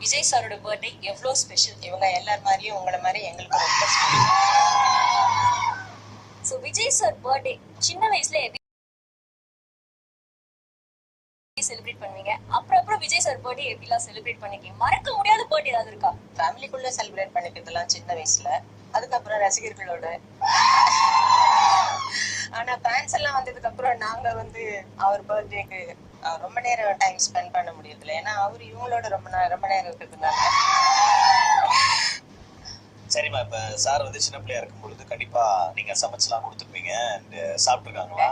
விஜய் சாரோட பர்த்டே எவ்வளோ ஸ்பெஷல் இவங்க எல்லார் மாதிரியும் உங்களை மாதிரி எங்களுக்கு ரொம்ப special so Vijay sir birthday சின்ன வயசுல எப்படி செலிப்ரேட் பண்ணுவீங்க? அப்புறம் அப்புறம் விஜய் சார் பர்த்டே எப்படிலாம் செலிப்ரேட் பண்ணிருக்கீங்க? மறக்க முடியாத பர்த்டே ஏதாவது இருக்கா? ஃபேமிலிக்குள்ள செலிப்ரேட் பண்ணிக்கிறதுலாம் சின்ன வயசுல. அதுக்கப்புறம் ரசிகர்களோட. ஆனா ஃபேன்ஸ் எல்லாம் வந்ததுக்கு அப்புறம் நாங்க வந்து அவர் பர்த்டேக்கு ரொம்ப நேரம் டைம் ஸ்பெண்ட் பண்ண முடியறதில்ல. ஏன்னா அவர் இவங்களோட ரொம்ப ரொம்ப நேரம் இருக்கிறதுனால சரிம்மா இப்ப சார் வந்து சின்ன பிள்ளையா இருக்கும் பொழுது கண்டிப்பா நீங்க சமைச்சுலாம் கொடுத்துருப்பீங்க. அண்ட் சாப்பிட்டுருக்காங்களா.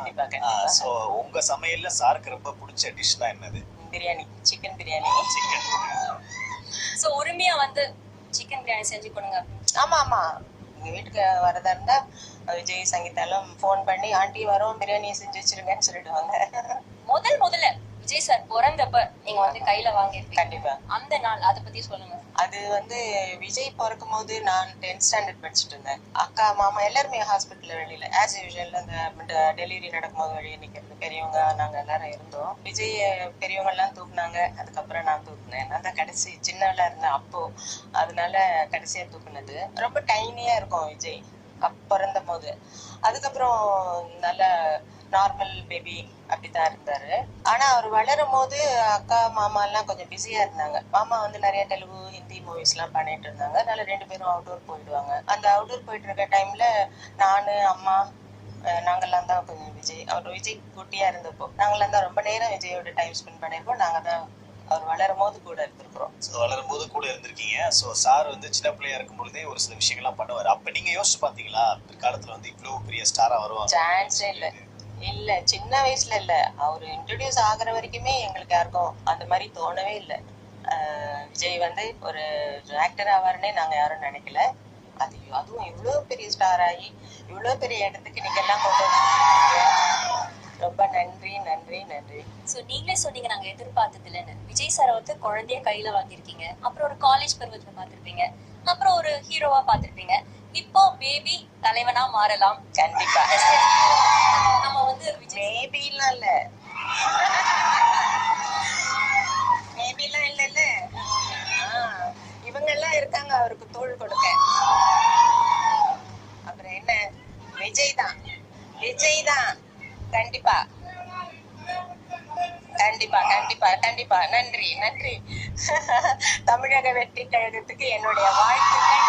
சோ உங்க சமையல்ல சாருக்கு ரொம்ப பிடிச்ச டிஷ்னா என்னது? Biryani chicken biryani. Chicken so உரிமையா வந்து சிக்கன் பிரியாணி செஞ்சு கொடுங்க. ஆமா ஆமா. எங்க வீட்டுக்கு வரதா இருந்தா விஜய் சங்கீதாலும் ஃபோன் பண்ணி ஆண்டி வரோம் பிரியாணி செஞ்சு வச்சிருங்கன்னு சொல்லிடுவாங்க. முதல் முதல்ல சார் பிறந்தப்ப நீங்க வந்து கையில வாங்கியிருப்பீங்க. கண்டிப்பா. அந்த நாள் அதை பத்தி சொல்லுங்க அது வந்து விஜய் பிறக்கும் போது நான் டென்த் ஸ்டாண்டர்ட் படிச்சுட்டு இருந்தேன். அக்கா மாமா எல்லாருமே ஹாஸ்பிட்டல்ல வெளியில. ஆஸ் யூஷுவல் அந்த டெலிவரி நடக்கும்போது வெளியே நிக்கிறது. பெரியவங்க நாங்க எல்லாரும் இருந்தோம். விஜய் பெரியவங்க எல்லாம் தூக்குனாங்க. அதுக்கப்புறம் நான் தூக்குனேன். நான் தான் கடைசி சின்னவளா இருந்தேன் அப்போ. அதனால கடைசியா தூக்குனது. ரொம்ப டைனியா இருக்கும் விஜய். பிறந்த போது அதுக்கப்புறம் நல்ல நார்மல் பேபி அப்படிதான் இருந்தாரு. ஆனா அவர் வளரும் போது அக்கா மாமா எல்லாம் கொஞ்சம் பிஸியா இருந்தாங்க. மாமா வந்து நிறைய தெலுங்கு ஹிந்தி மூவிஸ் எல்லாம் பண்ணிட்டு இருந்தாங்க. அதனால ரெண்டு பேரும் அவுட்டோர் போயிடுவாங்க. அந்த அவுட்டோர் போயிட்டு இருக்க டைம்ல நானு அம்மா நாங்கெல்லாம் தான் கொஞ்சம் விஜய் அவர் விஜய் குட்டியா இருந்தப்போ நாங்கெல்லாம் தான் ரொம்ப நேரம் விஜயோட டைம் ஸ்பெண்ட் பண்ணிருப்போம் நாங்க தான் அவர் வளரும் போது கூட இருந்திருக்கிறோம். ஸோ வளரும் போது கூட இருந்திருக்கீங்க. ஸோ சார் வந்து சின்ன பிள்ளையா இருக்கும் பொழுதே ஒரு சில விஷயங்கள்லாம் பண்ணுவார். அப்ப நீங்க யோசிச்சு பாத்தீங்களா பிற்காலத்துல வந்து இவ்வளவு பெரிய ஸ்டாரா வருவாங்க சான்ஸே இல்ல. இல்ல சின்ன வயசுல இல்ல. அவர் இன்ட்ரடியூஸ் ஆகுற வரைக்குமே எங்களுக்கு யாருக்கும் அந்த மாதிரி தோணவே இல்ல. விஜய் வந்து ஒரு ஆக்டர் ஆவாருன்னே நாங்க யாரும் நினைக்கல. அது அதுவும் இவ்வளவு பெரிய ஸ்டார் ஆகி இவ்வளவு பெரிய இடத்துக்கு நீங்க எல்லாம் கொண்டு ரொம்ப நன்றி நன்றி நன்றி. ஸோ நீங்களே சொன்னீங்க நாங்க எதிர்பார்த்தது இல்லைன்னு விஜய் சாரை வந்து குழந்தைய கையில வாங்கியிருக்கீங்க. அப்புறம் ஒரு காலேஜ் பருவத்துல பார்த்திருப்பீங்க அப்புறம் ஒரு ஹீரோவா பார்த்திருப்பீங்க இப்போ பேபி தலைவனா மாறலாம். கண்டிப்பா. மேபிலாம் இல்ல மேபிலாம் இல்ல இல்ல இவங்க எல்லாம் இருக்காங்க அவருக்கு தோல் கொடுக்க. அப்புறம் என்ன? விஜய் தான். விஜய் தான். கண்டிப்பா. கண்டிப்பா கண்டிப்பா கண்டிப்பா. நன்றி நன்றி. தமிழக வெற்றி கழகத்துக்கு என்னுடைய வாழ்த்துக்கள்.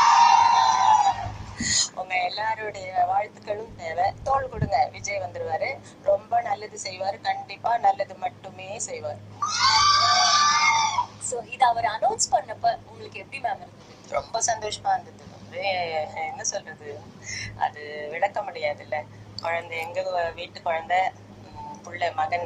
உங்க எல்லாருடைய வாழ்த்துக்களும் தேவை. தோள் கொடுங்க. விஜய் வந்துருவாரு. ரொம்ப நல்லது செய்வாரு. கண்டிப்பா நல்லது மட்டுமே செய்வார். ஸோ இது அவர் அனௌன்ஸ் பண்ணப்ப உங்களுக்கு எப்படி மேம் இருந்தது? ரொம்ப சந்தோஷமா இருந்தது. வந்து என்ன சொல்றது? அது விளக்க முடியாதுல்ல. குழந்தை எங்க வீட்டு குழந்தை உம், புள்ள மகன்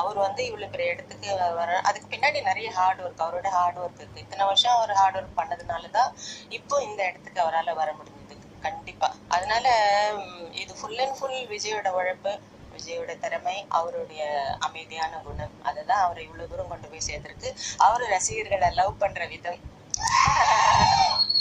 அவர் வந்து இவ்வளவு பெரிய இடத்துக்கு வர அதுக்கு பின்னாடி நிறைய ஹார்ட் ஒர்க் அவரோட ஹார்ட் ஒர்க் இருக்கு. இத்தனை வருஷம் அவர் ஹார்ட் ஒர்க் பண்ணதுனாலதான் இப்போ இந்த இடத்துக்கு அவரால் வர முடிஞ்சது. கண்டிப்பா. அதனால இது ஃபுல் அண்ட் ஃபுல் விஜயோட உழைப்பு விஜயோட திறமை அவருடைய அமைதியான குணம். அதுதான் அவரை இவ்வளவு தூரம் கொண்டு போய் சேர்த்திருக்கு. அவரு ரசிகர்களை லவ் பண்ற விதம்.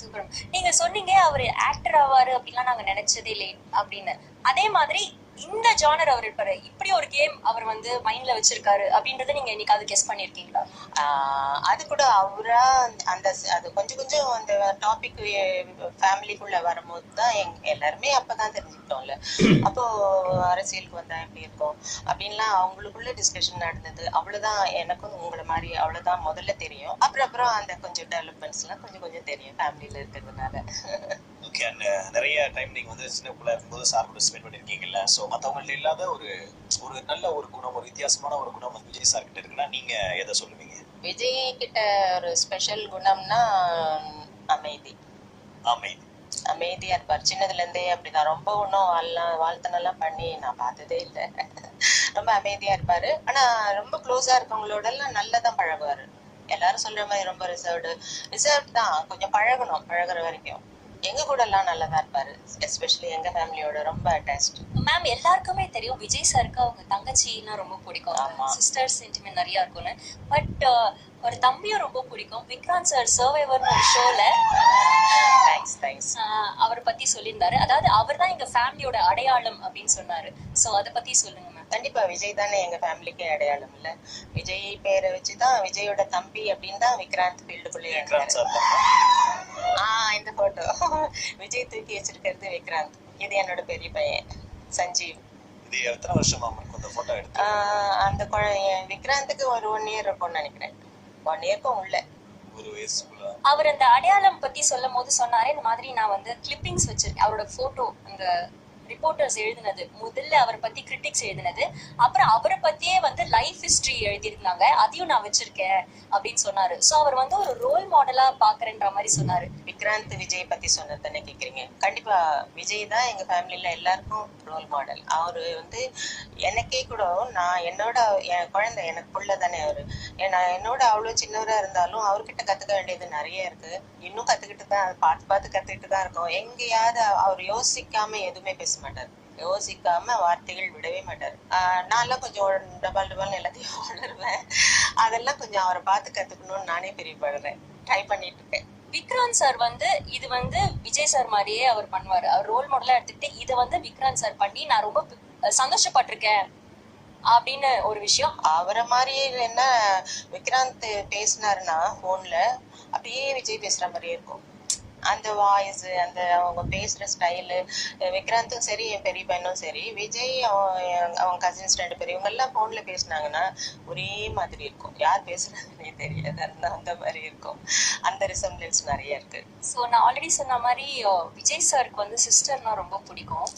சூப்பர் நீங்க சொன்னீங்க அவர் ஆக்டர் ஆவாரு அப்படிலாம் நாங்க நினைச்சதே இல்லை அப்படின்னு. அதே மாதிரி இந்த ஜானர் அவர் இருப்பாரு. இப்படி ஒரு கேம் அவர் வந்து மைண்ட்ல வச்சிருக்காரு அப்படின்றத நீங்க என்னைக்காவது கெஸ் பண்ணிருக்கீங்களா ஆஹ் அது கூட அவரா அந்த அது கொஞ்சம் கொஞ்சம் அந்த டாபிக் ஃபேமிலிக்குள்ள வரும்போது தான் எங் எல்லாருமே அப்பதான் தெரிஞ்சுக்கிட்டோம்ல. அப்போ அரசியலுக்கு வந்தா எப்படி இருக்கும்? அப்படின்லாம் அவங்களுக்குள்ள டிஸ்கஷன் நடந்தது. அவ்வளவுதான் எனக்கும் உங்களை மாதிரி அவ்வளவுதான் முதல்ல தெரியும். அப்புறம் அப்புறம் அந்த கொஞ்சம் டெவலப்மெண்ட்ஸ் எல்லாம் கொஞ்சம் கொஞ்சம் தெரியும் ஃபேமிலியில இருக்கிறதுனால. நிறைய டைம் நீங்க வந்து சின்ன பிள்ளை இருக்கும்போது சார் கூட ஸ்பெண்ட் பண்ணிருக்கீங்கல்ல. ஸோ மற்றவங்கள்ட்ட இல்லாத ஒரு ஒரு நல்ல ஒரு குணம் ஒரு வித்தியாசமான ஒரு குணம் வந்து விஜய் சார் கிட்ட இருக்குன்னா நீங்க எதை சொல்லுவீங்க? விஜய் கிட்ட ஒரு ஸ்பெஷல் குணம்னா அமைதி. ஆமை அமைதியா இருப்பார். சின்னதுல இருந்தே அப்படிதான் ரொம்ப ஒன்றும் எல்லாம் வாழ்த்தனெல்லாம் பண்ணி நான் பார்த்ததே இல்லை. ரொம்ப அமைதியா இருப்பாரு. ஆனா ரொம்ப க்ளோஸா இருக்கவங்களோட எல்லாம் நல்லதான் பழகுவாரு. எல்லாரும் சொல்ற மாதிரி ரொம்ப ரிசர்வ்டு ரிசர்வ் தான். கொஞ்சம் பழகணும் பழகுற வரைக்கும். எங்க கூட எல்லாம் நல்லதா இருப்பாரு? எஸ்பெஷலி எங்க ஃபேமிலியோட ரொம்ப அட்டாச்ட் மேம் எல்லாருக்குமே தெரியும் விஜய் சாருக்கு அவங்க தங்கச்சின்னா ரொம்ப பிடிக்கும். ஆமா. சிஸ்டர் சென்டிமெண்ட் நிறைய இருக்கும்னு. பட் ஒரு தம்பியும் ரொம்ப பிடிக்கும். விக்ராந்த் சார் சர்வைவர்னு ஒரு ஷோல தேங்க்ஸ் தேங்க்ஸ் அவரை பத்தி சொல்லியிருந்தாரு. அதாவது அவர் தான் எங்க ஃபேமிலியோட அடையாளம் அப்படின்னு சொன்னாரு. சோ அதை பத்தி சொல்லுங்க மேம் கண்டிப்பா விஜய் தானே எங்க ஃபேமிலிக்கு அடையாளம் இல்ல. விஜய் பேரை வச்சுதான் விஜயோட தம்பி அப்படின்னு தான் விக்ராந்த் ஃபீல்டுக்குள்ளே விக்ராந்த் சார் ஆஹ் இந்த போட்டோ விஜய் தூக்கி வச்சிருக்கிறது விக்ராந்த். இது என்னோட பெரிய பையன் சஞ்சீவ். இது எத்தனை வருஷமா உங்களுக்கு அந்த போட்டோ எடுத்து? அந்த விக்ராந்துக்கு ஒரு ஒன் இயர் இருக்கும்னு நினைக்கிறேன். ஒன் இயர்க்கும் உள்ள. அவர் அந்த அடையாளம் பத்தி சொல்லும் போது சொன்னாரு இந்த மாதிரி நான் வந்து கிளிப்பிங்ஸ் வச்சிருக்கேன். அவரோட போட்டோ அந்த ரிப்போர்ட்டர்ஸ் எழுதினது. முதல்ல அவரை பத்தி கிரிட்டிக்ஸ் எழுதினது. அப்புறம் அவரை பத்தியே வந்து லைஃப் ஹிஸ்டரி எழுதியிருந்தாங்க. அதையும் நான் வச்சிருக்கேன் அப்படின்னு சொன்னாரு. சோ அவர் வந்து ஒரு ரோல் மாடலா பாக்குறேன்ற மாதிரி சொன்னாரு. விக்ராந்த் விஜய் பத்தி சொன்னது தானே கேக்குறீங்க? கண்டிப்பா விஜய் தான் எங்க ஃபேமிலில எல்லாருக்கும் ரோல் மாடல் அவரு வந்து எனக்கே கூட நான் என்னோட என் குழந்தை எனக்கு புள்ள தானே அவரு. ஏன்னா என்னோட அவ்வளவு சின்னவரா இருந்தாலும் அவர்கிட்ட கத்துக்க வேண்டியது நிறைய இருக்கு. இன்னும் கத்துக்கிட்டு தான் பார்த்து பார்த்து கத்துக்கிட்டு தான் இருக்கோம். எங்கேயாவது அவர் யோசிக்காம எதுவுமே பேச மாட்டார். யோசிக்காம வார்த்தைகள் விடவே மாட்டார். நான்லாம் கொஞ்சம் டபால் டபால் எல்லாத்தையும் உணர்வேன். அதெல்லாம் கொஞ்சம் அவரை பார்த்து கத்துக்கணும்னு நானே பிரியப்படுறேன். ட்ரை பண்ணிட்டு இருக்கேன். விக்ராந்த் சார் வந்து இது வந்து விஜய் சார் மாதிரியே அவர் பண்ணுவாரு. அவர் ரோல் மாடலா எடுத்துக்கிட்டு இதை வந்து விக்ராந்த் சார் பண்ணி நான் ரொம்ப சந்தோஷப்பட்டிருக்கேன் அப்படின்னு ஒரு விஷயம். அவரை மாதிரி என்ன விக்ராந்த் பேசினாருன்னா போன்ல அப்படியே விஜய் பேசுற மாதிரியே இருக்கும். அந்த வாய்ஸ் அந்த அவங்க பேசுற ஸ்டைலு விக்ராந்தும் சரி என் பெரிய பையனும் சரி விஜய் அவன் கசின்ஸ் ரெண்டு பேரும் இவங்க எல்லாம் போன்ல பேசுனாங்கன்னா ஒரே மாதிரி இருக்கும். யார் பேசுறாங்கன்னே தெரியாது. அந்த அந்த மாதிரி இருக்கும். அந்த ரிசம்பிளன்ஸ் நிறைய இருக்கு. சோ நான் ஆல்ரெடி சொன்ன மாதிரி விஜய் சாருக்கு வந்து சிஸ்டர்னா ரொம்ப பிடிக்கும்.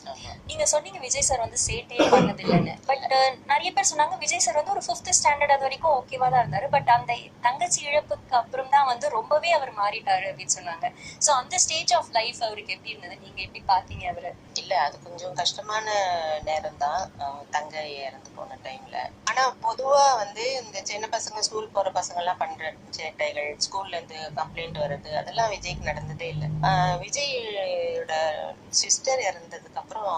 நீங்க சொன்னீங்க விஜய் சார் வந்து சேட்டே பண்ணது இல்லைன்னு பட் நிறைய பேர் சொன்னாங்க விஜய் சார் வந்து ஒரு ஃபிஃப்த் ஸ்டாண்டர்ட் அது வரைக்கும் ஓகேவா தான் இருந்தாரு. பட் அந்த தங்கச்சி இழப்புக்கு அப்புறம் தான் வந்து ரொம்பவே அவர் மாறிட்டாரு அப்படின்னு சொன்னாங்க. சோ அந்த ஸ்டேஜ் ஆஃப் லைஃப் அவருக்கு எப்படி இருந்தது? நீங்க எப்படி பாத்தீங்க அவரு? இல்ல அது கொஞ்சம் கஷ்டமான நேரம் தான் தங்க இறந்து போன டைம்ல ஆனா பொதுவா வந்து இந்த சின்ன பசங்க ஸ்கூல் போற பசங்க எல்லாம் பண்ற சேட்டைகள் ஸ்கூல்ல இருந்து கம்ப்ளைண்ட் வர்றது அதெல்லாம் விஜய்க்கு நடந்ததே இல்லை. விஜயோட சிஸ்டர் இறந்ததுக்கு அப்புறம்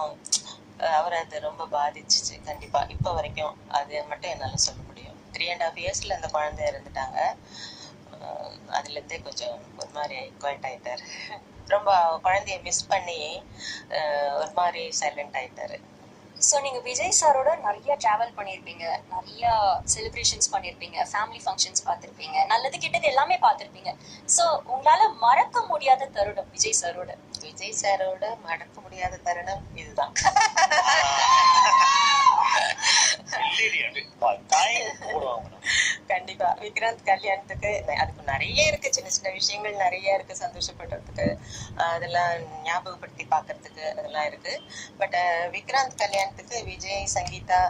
அவரை அது ரொம்ப பாதிச்சுச்சு. கண்டிப்பா இப்ப வரைக்கும் அது மட்டும் என்னால சொல்ல முடியும். த்ரீ அண்ட் ஹாஃப் இயர்ஸ்ல அந்த குழந்தை இறந்துட்டாங்க. ஆஹ் அதுல இருந்தே கொஞ்சம் ஒரு மாதிரி குவைட் ஆயிட்டாரு. ரொம்ப குழந்தைய மிஸ் பண்ணி ஒரு மாதிரி சைலண்ட் ஆயிட்டாரு. சோ நீங்க விஜய் சாரோட நிறைய டிராவல் பண்ணிருப்பீங்க நிறைய செலிப்ரேஷன்ஸ் பண்ணிருப்பீங்க ஃபேமிலி ஃபங்க்ஷன்ஸ் பார்த்திருப்பீங்க நல்லது கெட்டது எல்லாமே பார்த்திருப்பீங்க. சோ உங்களால மறக்க முடியாத தருணம் விஜய் சாரோட? விஜய் சாரோட மறக்க முடியாத தருணம் இதுதான். கண்டிப்பா. விக்ராந்த் கல்யாணத்துக்கு அதுக்கு நிறைய இருக்கு. சின்ன சின்ன விஷயங்கள் நிறைய இருக்கு சந்தோஷப்படுறதுக்கு. அதெல்லாம் ஞாபகப்படுத்தி பாக்குறதுக்கு அதெல்லாம் இருக்கு. பட் விக்ராந்த் கல்யாணத்துக்கு விஜய் சங்கீதா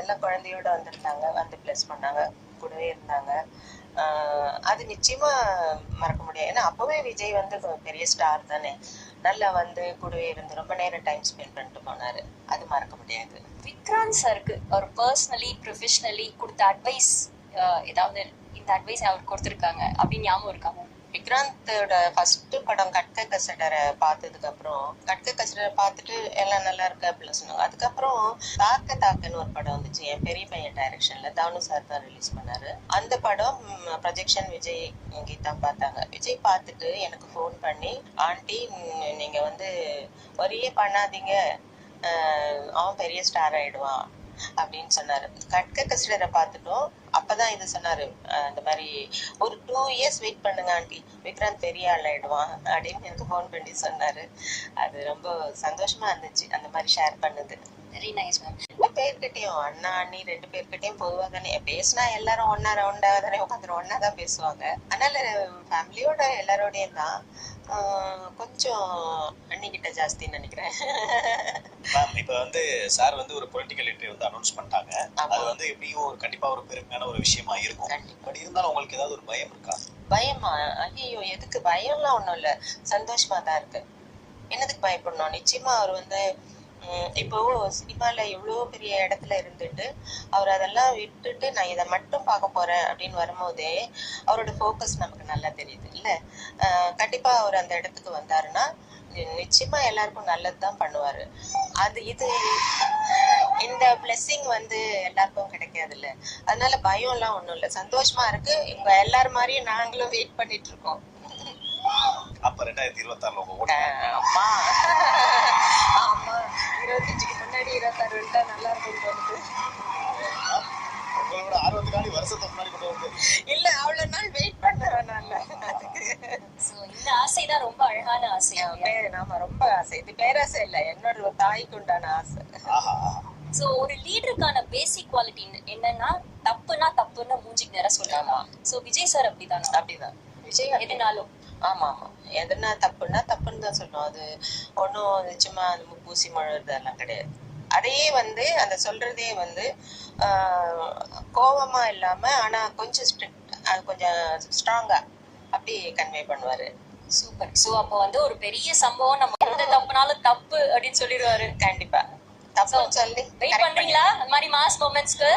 எல்லாம் குழந்தையோட வந்திருந்தாங்க. வந்து பிளஸ் பண்ணாங்க. கூடவே இருந்தாங்க. அது நிச்சயமா மறக்க முடியாது. ஏன்னா அப்பவே விஜய் வந்து பெரிய ஸ்டார் தானே. நல்லா வந்து கூடவே இருந்து ரொம்ப நேரம் டைம் ஸ்பெண்ட் பண்ணிட்டு போனாரு. அது மறக்க முடியாது. விக்ராந்த் சாருக்கு அவர் பர்சனலி ப்ரொஃபஷனலி கொடுத்த அட்வைஸ் ஏதாவது இந்த அட்வைஸ் அவர் கொடுத்துருக்காங்க அப்படின்னு ஞாபகம் இருக்காங்க விக்ராந்தோட ஃபர்ஸ்ட் படம் கட்க கசடரை பார்த்ததுக்கு அப்புறம் கட்க கசடரை பார்த்துட்டு எல்லாம் நல்லா இருக்கு அப்படின்னு சொன்னாங்க. அதுக்கப்புறம் தாக்க தாக்கன்னு ஒரு படம் வந்துச்சு. என் பெரிய பையன் டைரக்ஷன்ல தானு சார் தான் ரிலீஸ் பண்ணாரு. அந்த படம் ப்ரொஜெக்ஷன் விஜய் கீதா பார்த்தாங்க. விஜய் பார்த்துட்டு எனக்கு ஃபோன் பண்ணி ஆண்டி நீங்க வந்து ஒரே பண்ணாதீங்க. அவன் பெரிய ஸ்டார் ஆயிடுவான். அப்படின்னு சொன்னாரு. கட்க கசிடரை பார்த்துட்டோம். அப்பதான் இது சொன்னாரு அஹ் இந்த மாதிரி ஒரு டூ இயர்ஸ் வெயிட் பண்ணுங்க ஆண்டி விக்ராந்த் பெரிய ஆள் ஆயிடுவான் அப்படின்னு எனக்கு ஃபோன் பண்ணி சொன்னாரு. அது ரொம்ப சந்தோஷமா இருந்துச்சு அந்த மாதிரி ஷேர் பண்ணது. வெரி நைஸ் மேம் ரெண்டு பேர்கிட்டயும் அண்ணா அண்ணி ரெண்டு பேர்கிட்டயும் பொதுவா தானே பேசினா எல்லாரும் ஒன்னா ரவுண்டா தானே உட்காந்துரும் ஒன்னா தான் பேசுவாங்க. அதனால ஃபேமிலியோட எல்லாரோடையும் தான் கொஞ்சம் அண்ணி கிட்ட ஜாஸ்தின்னு நினைக்கிறேன். மேம் இப்ப வந்து சார் வந்து ஒரு பொலிட்டிக்கல் என்ட்ரி வந்து அனௌன்ஸ் பண்ணிட்டாங்க. அது வந்து எப்படியும் ஒரு கண்டிப்பா ஒரு பெருமையான ஒரு விஷயமா இருக்கும். பட் இருந்தாலும் உங்களுக்கு ஏதாவது ஒரு பயம் இருக்கா? பயமா? ஐயோ எதுக்கு? பயம்லாம் ஒண்ணும் இல்ல. சந்தோஷமா தான் இருக்கு. என்னதுக்கு பயப்படணும்? நிச்சயமா அவர் வந்து இப்போ சினிமால இவ்வளோ பெரிய இடத்துல இருந்துட்டு அவர் அதெல்லாம் விட்டுட்டு நான் இதை மட்டும் பார்க்க போறேன் அப்படின்னு வரும்போதே அவரோட ஃபோக்கஸ் நமக்கு நல்லா தெரியுது இல்ல? ஆஹ் கண்டிப்பா அவர் அந்த இடத்துக்கு வந்தாருன்னா நிச்சயமா எல்லாருக்கும் நல்லது தான் பண்ணுவாரு. அது இது இந்த பிளெஸ்ஸிங் வந்து எல்லாருக்கும் கிடைக்காதுல்ல. அதனால பயம் எல்லாம் ஒண்ணும் இல்ல. சந்தோஷமா இருக்கு. இவங்க எல்லாரும் மாதிரியும் நாங்களும் வெயிட் பண்ணிட்டு இருக்கோம். அப்ப ரெண்டாயிரத்தி இருபத்தி ஆறுல ஆமா. இருபத்தஞ்சுக்கு முன்னாடி இருபத்தாறு விட்டா நல்லா இருக்கும் தோணுது. உங்களோட ஆர்வத்துக்காண்டி வருஷத்துக்கு முன்னாடி கொண்டு வந்து இல்ல அவ்வளவு நாள் வெயிட் சோ இந்த ஆசைதான் ரொம்ப அழகான ஆசை. நாம ரொம்ப ஆசை. இது பேராசை இல்ல என்னோட தாய்க்கு உண்டான ஆசை. சோ ஒரு லீடருக்கான பேசிக் குவாலிட்டி என்னன்னா தப்புனா தப்புன்னு மூஞ்சிக்கு நேரம் சொல்லலாமா சோ விஜய் சார் அப்படிதானா? அப்படிதான். விஜய் எதுனாலும். ஆமா ஆமா. எதுனா தப்புன்னா தப்புன்னு தான் சொல்லணும். அது ஒன்றும் சும்மா அந்த பூசி மழுறது எல்லாம் கிடையாது. அதையே வந்து அந்த சொல்றதே வந்து கோவமா இல்லாம ஆனா கொஞ்சம் ஸ்ட்ரிக்ட் கொஞ்சம் ஸ்ட்ராங்கா அப்படி கன்வே பண்ணுவாரு. சூப்பர் சோ அப்போ வந்து ஒரு பெரிய சம்பவம் நம்ம எந்த தப்புனாலும் தப்பு அப்படின்னு சொல்லிடுவாரு. கண்டிப்பா. தப்பு சொல்லி வெயிட் பண்றீங்களா? அந்த மாதிரி மாஸ் மூமெண்ட்ஸ்க்கு